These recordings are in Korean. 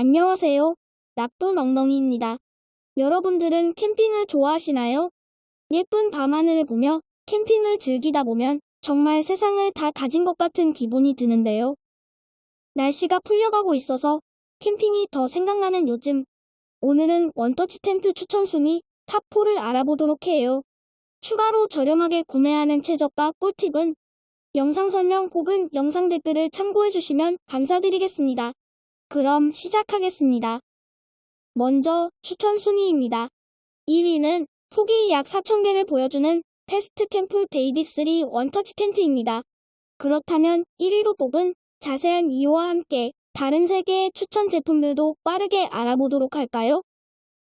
안녕하세요. 나쁜 엉덩이입니다. 여러분들은 캠핑을 좋아하시나요? 예쁜 밤하늘을 보며 캠핑을 즐기다 보면 정말 세상을 다 가진 것 같은 기분이 드는데요. 날씨가 풀려가고 있어서 캠핑이 더 생각나는 요즘. 오늘은 원터치 텐트 추천 순위 탑4를 알아보도록 해요. 추가로 저렴하게 구매하는 최저가 꿀팁은 영상 설명 혹은 영상 댓글을 참고해 주시면 감사드리겠습니다. 그럼 시작하겠습니다. 먼저 추천 순위입니다. 1위는 후기 약 4,000개를 보여주는 패스트 캠프 베이직 3 원터치 텐트입니다. 그렇다면 1위로 뽑은 자세한 이유와 함께 다른 3개의 추천 제품들도 빠르게 알아보도록 할까요?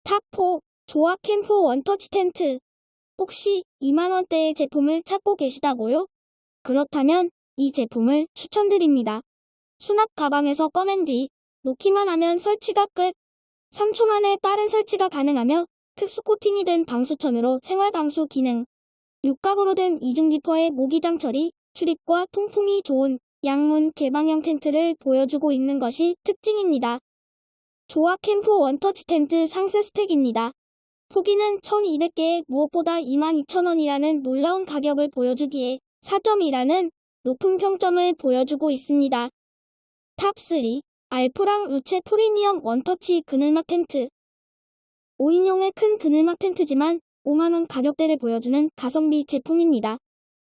탑4 조합 캠프 원터치 텐트 혹시 2만원대의 제품을 찾고 계시다고요? 그렇다면 이 제품을 추천드립니다. 수납 가방에서 꺼낸 뒤 놓기만 하면 설치가 끝. 3초 만에 빠른 설치가 가능하며 특수 코팅이 된 방수천으로 생활 방수 기능. 육각으로 된 이중 지퍼의 모기장 처리, 출입과 통풍이 좋은 양문 개방형 텐트를 보여주고 있는 것이 특징입니다. 조합 캠프 원터치 텐트 상세 스펙입니다. 후기는 1200개에 무엇보다 22,000원이라는 놀라운 가격을 보여주기에 4점이라는 높은 평점을 보여주고 있습니다. 탑3 알프랑 루체 프리미엄 원터치 그늘막 텐트 5인용의 큰 그늘막 텐트지만 5만원 가격대를 보여주는 가성비 제품입니다.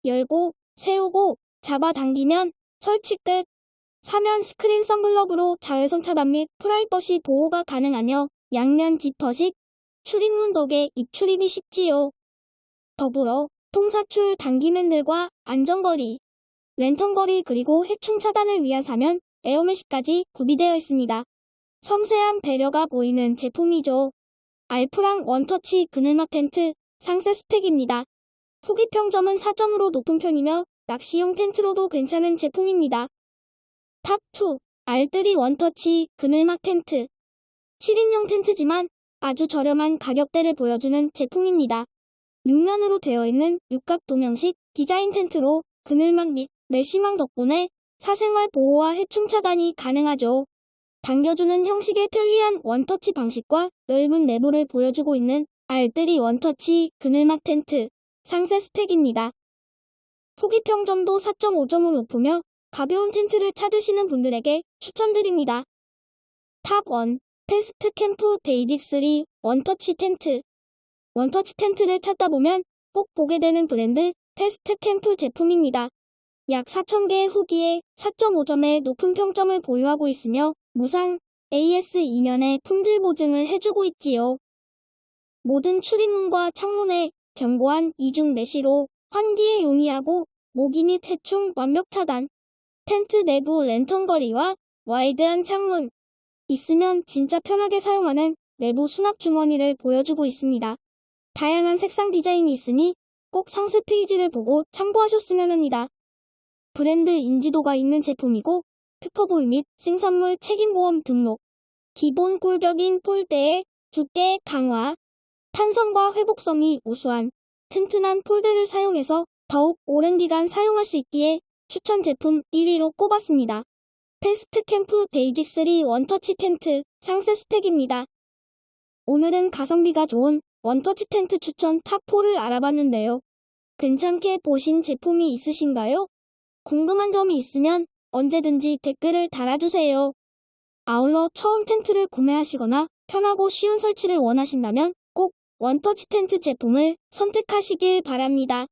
열고, 세우고, 잡아당기면 설치 끝. 사면 스크린 선블럭으로 자외선 차단 및 프라이버시 보호가 가능하며 양면 지퍼식 출입문 덕에 입출입이 쉽지요. 더불어 통사출 단기맨들과 안전거리, 랜턴거리 그리고 해충 차단을 위한 사면 에어메시까지 구비되어 있습니다. 섬세한 배려가 보이는 제품이죠. 알프랑 원터치 그늘막 텐트 상세 스펙입니다. 후기 평점은 4점으로 높은 편이며 낚시용 텐트로도 괜찮은 제품입니다. 탑2 알뜨리 원터치 그늘막 텐트 7인용 텐트지만 아주 저렴한 가격대를 보여주는 제품입니다. 6면으로 되어 있는 육각 도명식 디자인 텐트로 그늘막 및 메쉬망 덕분에 사생활 보호와 해충 차단이 가능하죠. 당겨주는 형식의 편리한 원터치 방식과 넓은 내부를 보여주고 있는 알뜨리 원터치 그늘막 텐트 상세 스펙입니다. 후기 평점도 4.5점으로 높으며 가벼운 텐트를 찾으시는 분들에게 추천드립니다. 탑1 패스트 캠프 베이직 3 원터치 텐트 원터치 텐트를 찾다 보면 꼭 보게 되는 브랜드 패스트 캠프 제품입니다. 약 4,000개의 후기에 4.5점의 높은 평점을 보유하고 있으며 무상 AS 2년의 품질 보증을 해주고 있지요. 모든 출입문과 창문에 견고한 이중 메시로 환기에 용이하고 모기 및 해충 완벽 차단, 텐트 내부 랜턴 거리와 와이드한 창문, 있으면 진짜 편하게 사용하는 내부 수납 주머니를 보여주고 있습니다. 다양한 색상 디자인이 있으니 꼭 상세 페이지를 보고 참고하셨으면 합니다. 브랜드 인지도가 있는 제품이고 특허보유 및 생산물 책임보험 등록, 기본 꼴격인 폴대의 두께 강화, 탄성과 회복성이 우수한 튼튼한 폴대를 사용해서 더욱 오랜 기간 사용할 수 있기에 추천 제품 1위로 꼽았습니다. 패스트 캠프 베이직 3 원터치 텐트 상세 스펙입니다. 오늘은 가성비가 좋은 원터치 텐트 추천 탑4를 알아봤는데요. 괜찮게 보신 제품이 있으신가요? 궁금한 점이 있으면 언제든지 댓글을 달아주세요. 아울러 처음 텐트를 구매하시거나 편하고 쉬운 설치를 원하신다면 꼭 원터치 텐트 제품을 선택하시길 바랍니다.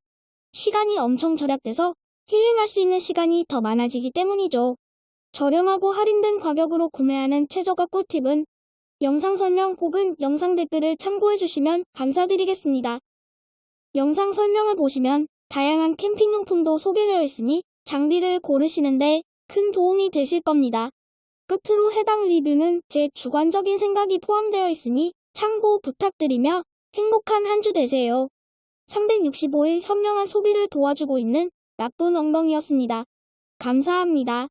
시간이 엄청 절약돼서 힐링할 수 있는 시간이 더 많아지기 때문이죠. 저렴하고 할인된 가격으로 구매하는 최저가 꿀팁은 영상 설명 혹은 영상 댓글을 참고해 주시면 감사드리겠습니다. 영상 설명을 보시면 다양한 캠핑용품도 소개되어 있으니 장비를 고르시는데 큰 도움이 되실 겁니다. 끝으로 해당 리뷰는 제 주관적인 생각이 포함되어 있으니 참고 부탁드리며 행복한 한 주 되세요. 365일 현명한 소비를 도와주고 있는 나쁜 엉덩이였습니다. 감사합니다.